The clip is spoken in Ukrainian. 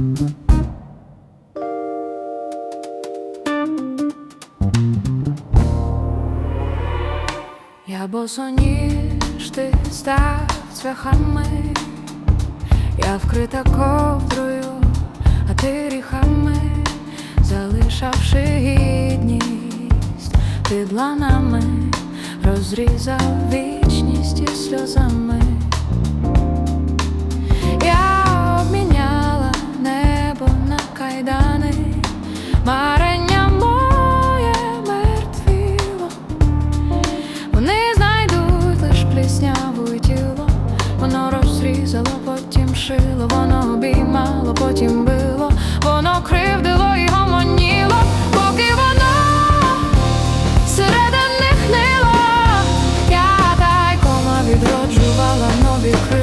Я босоніж, ти став цвяхами, я вкрита ковдрою, а ти ріхами, залишавши гідність, ти дланами розрізав вік. розрізало, потім шило, воно обіймало, потім било, воно кривдило і гомоніло, поки воно середини хнило, я тайкома відроджувала нові крила.